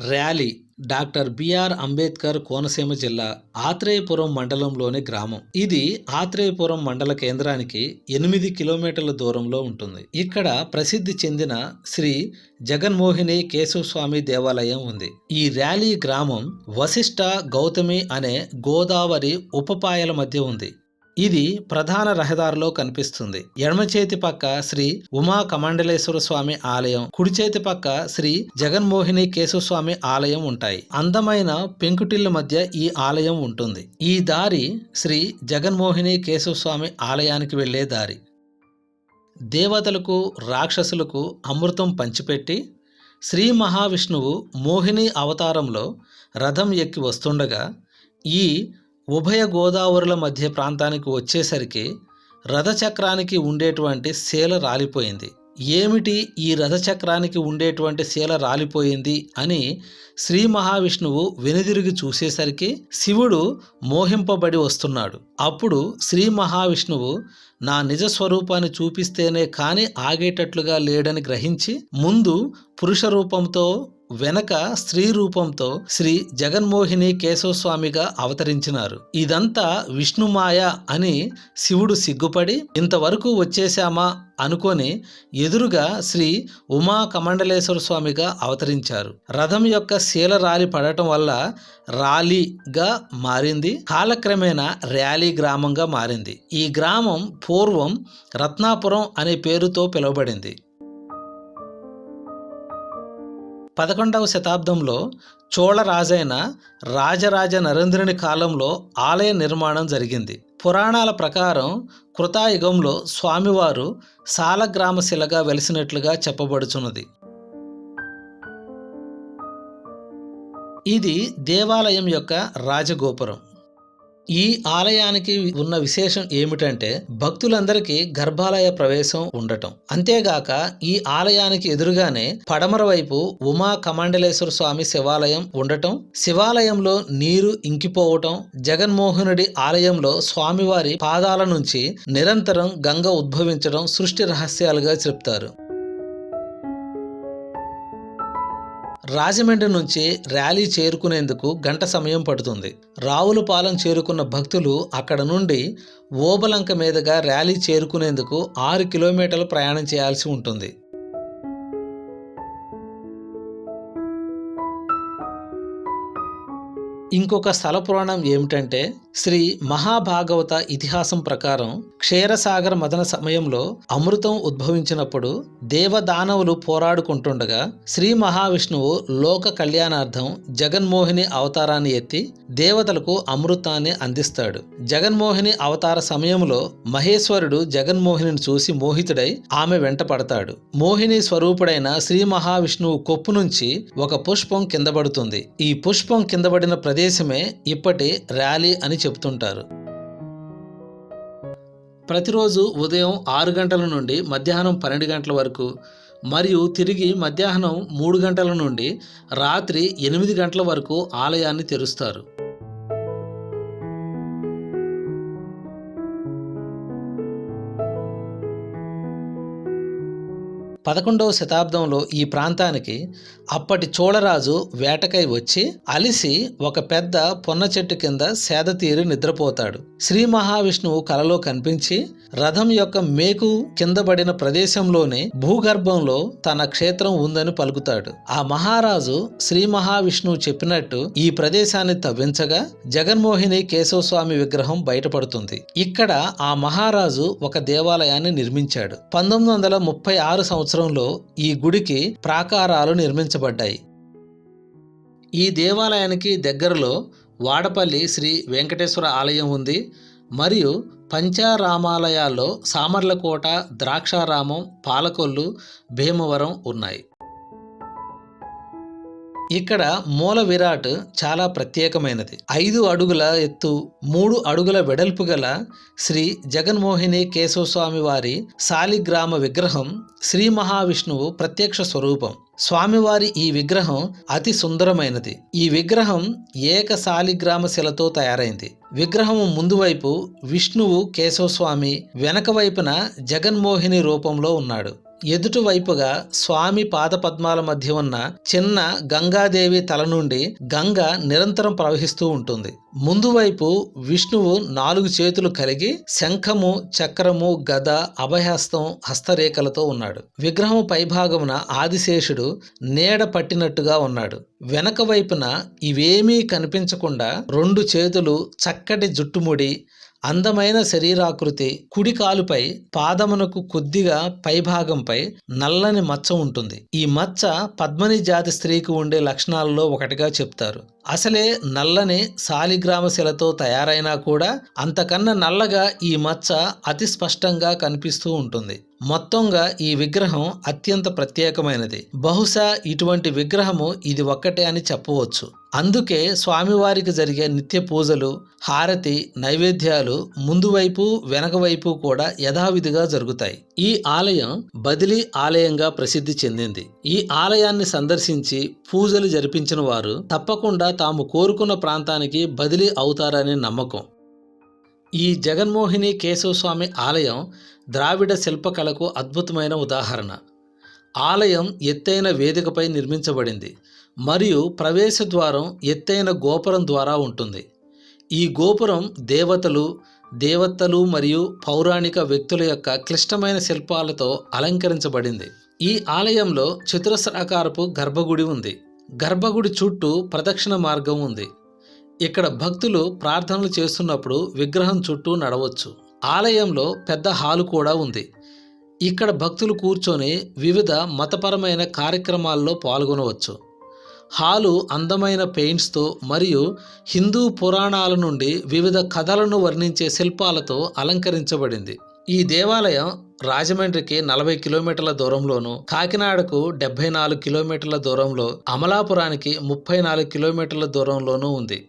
Rally doctor BR Ambedkar Konaseema జిల్లా ఆత్రేయపురం మండలంలోని గ్రామం. ఇది ఆత్రేయపురం మండల కేంద్రానికి ఎనిమిది కిలోమీటర్ల దూరంలో ఉంటుంది. ఇక్కడ ప్రసిద్ధి చెందిన శ్రీ జగన్మోహిని కేశవస్వామి దేవాలయం ఉంది. ఈ ర్యాలీ గ్రామం వశిష్ట గౌతమి అనే గోదావరి ఉపపాయల మధ్య ఉంది. ఇది ప్రధాన రహదారిలో కనిపిస్తుంది. ఎడమ చేతి పక్క శ్రీ ఉమా కమండలేశ్వర స్వామి ఆలయం కుడి చేతి పక్క శ్రీ జగన్మోహిని కేశవస్వామి ఆలయం ఉంటాయి. అందమైన పెంకుటిళ్ళ మధ్య ఈ ఆలయం ఉంటుంది. ఈ దారి శ్రీ జగన్మోహిని కేశవస్వామి ఆలయానికి వెళ్ళే దారి. దేవతలకు రాక్షసులకు అమృతం పంచిపెట్టి శ్రీ మహావిష్ణువు మోహిని అవతారంలో రథం ఎక్కి వస్తుండగా ఈ ఉభయ గోదావరుల మధ్య ప్రాంతానికి వచ్చేసరికి రథచక్రానికి ఉండేటువంటి శీల రాలిపోయింది. ఏమిటి ఈ రథచక్రానికి ఉండేటువంటి శీల రాలిపోయింది అని శ్రీ మహావిష్ణువు వెనుదిరిగి చూసేసరికి శివుడు మోహింపబడి వస్తున్నాడు. అప్పుడు శ్రీ మహావిష్ణువు నా నిజ స్వరూపాన్ని చూపిస్తేనే కాని ఆగేటట్లుగా లేడని గ్రహించి ముందు పురుష రూపంతో వెనక స్త్రీ రూపంతో శ్రీ జగన్మోహిని కేశవస్వామిగా అవతరించినారు. ఇదంతా విష్ణుమాయ అని శివుడు సిగ్గుపడి ఇంతవరకు వచ్చేశామా? అనుకొని ఎదురుగా శ్రీ ఉమా కమండలేశ్వర స్వామిగా అవతరించారు. రథం యొక్క శీల రాలి పడటం వల్ల రాలీగా మారింది. కాలక్రమేణా ర్యాలీ గ్రామంగా మారింది. ఈ గ్రామం పూర్వం రత్నాపురం అనే పేరుతో పిలువబడింది. పదకొండవ శతాబ్దంలో చోళ రాజైన రాజరాజ నరేంద్రుని కాలంలో ఆలయ నిర్మాణం జరిగింది. పురాణాల ప్రకారం కృతాయుగంలో స్వామివారు సాలగ్రామ శిలగా వెలిసినట్లుగా చెప్పబడుచున్నది. ఇది దేవాలయం యొక్క రాజగోపురం. ఈ ఆలయానికి ఉన్న విశేషం ఏమిటంటే భక్తులందరికీ గర్భాలయ ప్రవేశం ఉండటం. అంతేగాక ఈ ఆలయానికి ఎదురుగానే పడమర వైపు ఉమా కమండలేశ్వర స్వామి శివాలయం ఉండటం శివాలయంలో నీరు ఇంకిపోవటం జగన్మోహనుడి ఆలయంలో స్వామివారి పాదాల నుంచి నిరంతరం గంగ ఉద్భవించడం సృష్టి రహస్యాలుగా చెప్తారు. రాజమండ్రి నుంచి ర్యాలీ చేరుకునేందుకు గంట సమయం పడుతుంది. రావులపాలెం చేరుకున్న భక్తులు అక్కడ నుండి ఓబలంక మీదుగా ర్యాలీ చేరుకునేందుకు ఆరు కిలోమీటర్లు ప్రయాణం చేయాల్సి ఉంటుంది. ఇంకొక స్థల పురాణం ఏమిటంటే శ్రీ మహాభాగవత ఇతిహాసం ప్రకారం క్షీరసాగర మదన సమయంలో అమృతం ఉద్భవించినప్పుడు దేవదానవులు పోరాడుకుంటుండగా శ్రీ మహావిష్ణువు లోక కళ్యాణార్థం జగన్మోహిని అవతారాన్ని ఎత్తి దేవతలకు అమృతాన్ని అందిస్తాడు. జగన్మోహిని అవతార సమయంలో మహేశ్వరుడు జగన్మోహిని చూసి మోహితుడై ఆమె వెంట పడతాడు. మోహిని స్వరూపుడైన శ్రీ మహావిష్ణువు కొప్పు నుంచి ఒక పుష్పం కిందపడుతుంది ఈ పుష్పం కిందపడిన ప్రదేశమే ఇప్పటి ర్యాలీ అని చెబుతుంటారు ప్రతిరోజు ఉదయం ఆరు గంటల నుండి మధ్యాహ్నం పన్నెండు గంటల వరకు మరియు తిరిగి మధ్యాహ్నం మూడు గంటల నుండి రాత్రి ఎనిమిది గంటల వరకు ఆలయాన్ని తెరుస్తారు. పదకొండవ శతాబ్దంలో ఈ ప్రాంతానికి అప్పటి చోళరాజు వేటకై వచ్చి అలిసి ఒక పెద్ద పొన్న చెట్టు కింద సేద తీరి నిద్రపోతాడు. శ్రీ మహావిష్ణువు కలలో కనిపించి రథం యొక్క మేకు కిందబడిన ప్రదేశంలోనే భూగర్భంలో తన క్షేత్రం ఉందని పలుకుతాడు. ఆ మహారాజు శ్రీ మహావిష్ణువు చెప్పినట్టు ఈ ప్రదేశాన్ని తవ్వించగా జగన్మోహిని కేశవస్వామి విగ్రహం బయటపడుతుంది. ఇక్కడ ఆ మహారాజు ఒక దేవాలయాన్ని నిర్మించాడు. పంతొమ్మిది వందల ముప్పై ఆరు సంవత్సరం సంవత్సరంలో ఈ గుడికి ప్రాకారాలు నిర్మించబడ్డాయి. ఈ దేవాలయానికి దగ్గరలో వాడపల్లి శ్రీ వెంకటేశ్వర ఆలయం ఉంది. మరియు పంచారామాలయాల్లో సామర్లకోట ద్రాక్షారామం పాలకొల్లు భీమవరం ఉన్నాయి. ఇక్కడ మూల విరాట్ చాలా ప్రత్యేకమైనది. ఐదు అడుగుల ఎత్తు మూడు అడుగుల వెడల్పు గల శ్రీ జగన్మోహిని కేశవస్వామి వారి శాలిగ్రామ విగ్రహం శ్రీ మహావిష్ణువు ప్రత్యక్ష స్వరూపం. స్వామివారి ఈ విగ్రహం అతి సుందరమైనది. ఈ విగ్రహం ఏక శాలిగ్రామ శిలతో తయారైంది. విగ్రహం ముందువైపు విష్ణువు కేశవస్వామి వెనక వైపున జగన్మోహిని రూపంలో ఉన్నాడు. ఎదుటివైపుగా స్వామి పాదపద్మాల మధ్య ఉన్న చిన్న గంగాదేవి తల నుండి గంగ నిరంతరం ప్రవహిస్తూ ఉంటుంది. ముందువైపు విష్ణువు నాలుగు చేతులు కలిగి శంఖము చక్రము గద అభయహస్తం హస్తరేఖలతో ఉన్నాడు. విగ్రహం పైభాగమున ఆదిశేషుడు నీడ పట్టినట్టుగా ఉన్నాడు. వెనక వైపున ఇవేమీ కనిపించకుండా రెండు చేతులు చక్కటి జుట్టుముడి అందమైన శరీరాకృతి కుడి కాలుపై పాదమునకు కొద్దిగా పైభాగంపై నల్లని మచ్చ ఉంటుంది. ఈ మచ్చ పద్మని జాతి స్త్రీకి ఉండే లక్షణాలలో ఒకటిగా చెప్తారు. అసలే నల్లని శాలిగ్రామ శిలతో తయారైనా కూడా అంతకన్నా నల్లగా ఈ మచ్చ అతి స్పష్టంగా కనిపిస్తూ ఉంటుంది. మొత్తంగా ఈ విగ్రహం అత్యంత ప్రత్యేకమైనది. బహుశా ఇటువంటి విగ్రహము ఇది ఒక్కటే అని చెప్పవచ్చు. అందుకే స్వామివారికి జరిగే నిత్య పూజలు హారతి నైవేద్యాలు ముందువైపు వెనకవైపు వెనక వైపు కూడా యథావిధిగా జరుగుతాయి. ఈ ఆలయం బదిలీ ఆలయంగా ప్రసిద్ధి చెందింది. ఈ ఆలయాన్ని సందర్శించి పూజలు జరిపించిన వారు తప్పకుండా తాము కోరుకున్న ప్రాంతానికి బదిలీ అవుతారనే నమ్మకం. ఈ జగన్మోహిని కేశవస్వామి ఆలయం ద్రావిడ శిల్పకళకు అద్భుతమైన ఉదాహరణ. ఆలయం ఎత్తైన వేదికపై నిర్మించబడింది మరియు ప్రవేశ ద్వారం ఎత్తైన గోపురం ద్వారా ఉంటుంది. ఈ గోపురం దేవతలు దేవతలు మరియు పౌరాణిక వ్యక్తుల యొక్క క్లిష్టమైన శిల్పాలతో అలంకరించబడింది. ఈ ఆలయంలో చతురస్రాకారపు గర్భగుడి ఉంది. గర్భగుడి చుట్టూ ప్రదక్షిణ మార్గం ఉంది. ఇక్కడ భక్తులు ప్రార్థనలు చేస్తున్నప్పుడు విగ్రహం చుట్టూ నడవచ్చు. ఆలయంలో పెద్ద హాలు కూడా ఉంది. ఇక్కడ భక్తులు కూర్చొని వివిధ మతపరమైన కార్యక్రమాల్లో పాల్గొనవచ్చు. హాలు అందమైన పెయింట్స్తో మరియు హిందూ పురాణాల నుండి వివిధ కథలను వర్ణించే శిల్పాలతో అలంకరించబడింది. ఈ దేవాలయం రాజమండ్రికి నలభై కిలోమీటర్ల దూరంలోను కాకినాడకు డెబ్బై నాలుగు కిలోమీటర్ల దూరంలో అమలాపురానికి ముప్పై నాలుగు కిలోమీటర్ల దూరంలోనూ ఉంది.